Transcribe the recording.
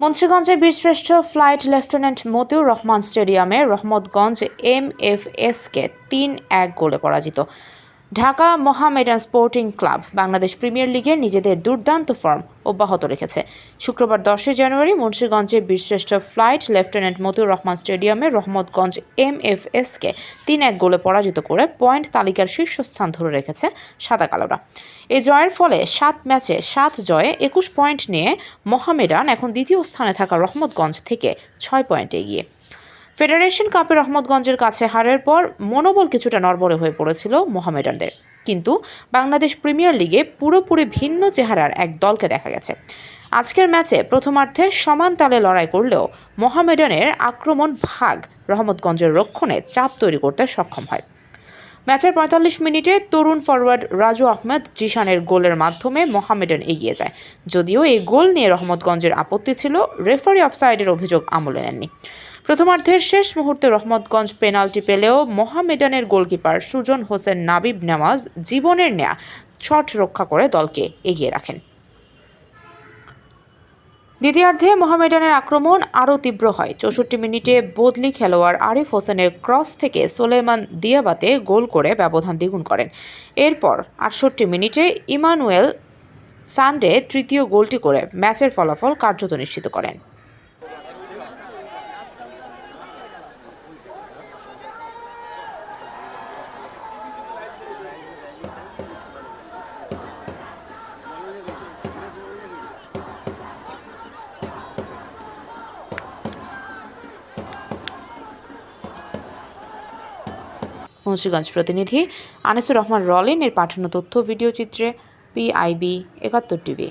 মুন্সিগঞ্জের বীরশ্রেষ্ঠ flight lieutenant Motiur Rahman স্টেডিয়ামে রহমতগঞ্জ এম এফ এসকে তিন এক গোলে পরাজিত। Dhaka Mohammedan sporting club Bangladesh premier লিগের নিজেদের দুর্দান্ত ফর্ম অব্যাহত রেখেছে। শুক্রবার দশই জানুয়ারি মুন্সিগঞ্জে বীরশ্রেষ্ঠ ফ্লাইট লেফটেন্যান্ট মতিউর রহমান স্টেডিয়ামে রহমতগঞ্জ এম এফ এসকে তিন এক গোলে পরাজিত করে পয়েন্ট তালিকার শীর্ষস্থান ধরে রেখেছে সাদা কালোরা। এই জয়ের ফলে সাত ম্যাচে সাত জয়ে একুশ পয়েন্ট নিয়ে মোহামেডান এখন দ্বিতীয় স্থানে থাকা রহমতগঞ্জ থেকে ছয় পয়েন্ট এগিয়ে। ফেডারেশন কাপে রহমতগঞ্জের কাছে হারের পর মনোবল কিছুটা নড়বড়ে হয়ে পড়েছিল মোহামেডানদের। কিন্তু বাংলাদেশ প্রিমিয়ার লিগে পুরোপুরি ভিন্ন চেহারার এক দলকে দেখা গেছে। আজকের ম্যাচে প্রথমার্ধে সমান তালে লড়াই করলেও মোহামেডানের আক্রমণ ভাগ রহমতগঞ্জের রক্ষণে চাপ তৈরি করতে সক্ষম হয়। ম্যাচের পঁয়তাল্লিশ মিনিটে তরুণ ফরওয়ার্ড রাজু আহমেদ জিশানের গোলের মাধ্যমে মোহামেডান এগিয়ে যায়। যদিও এই গোল নিয়ে রহমতগঞ্জের আপত্তি ছিল, রেফারি অফসাইডের অভিযোগ আমলে নেননি। প্রথমার্ধের শেষ মুহূর্তে রহমতগঞ্জ পেনাল্টি পেলেও মোহামেডানের গোলকিপার সুজন হোসেন নাবিব নেওয়াজ জীবনের নেয়া শট রক্ষা করে দলকে এগিয়ে রাখেন। দ্বিতীয়ার্ধে মোহামেডানের আক্রমণ আরও তীব্র হয়। চৌষট্টি মিনিটে বদলি খেলোয়াড় আরিফ হোসেনের ক্রস থেকে সোলেমান দিয়াবাতে গোল করে ব্যবধান দ্বিগুণ করেন। এরপর আটষট্টি মিনিটে ইমানুয়েল সানডে তৃতীয় গোলটি করে ম্যাচের ফলাফল কার্যত নিশ্চিত করেন। মুন্সিগঞ্জ প্রতিনিধি আনিসুর রহমান রলিনের পাঠানো তথ্য ভিডিও চিত্রে পিআইবি একাত্তর টিভি।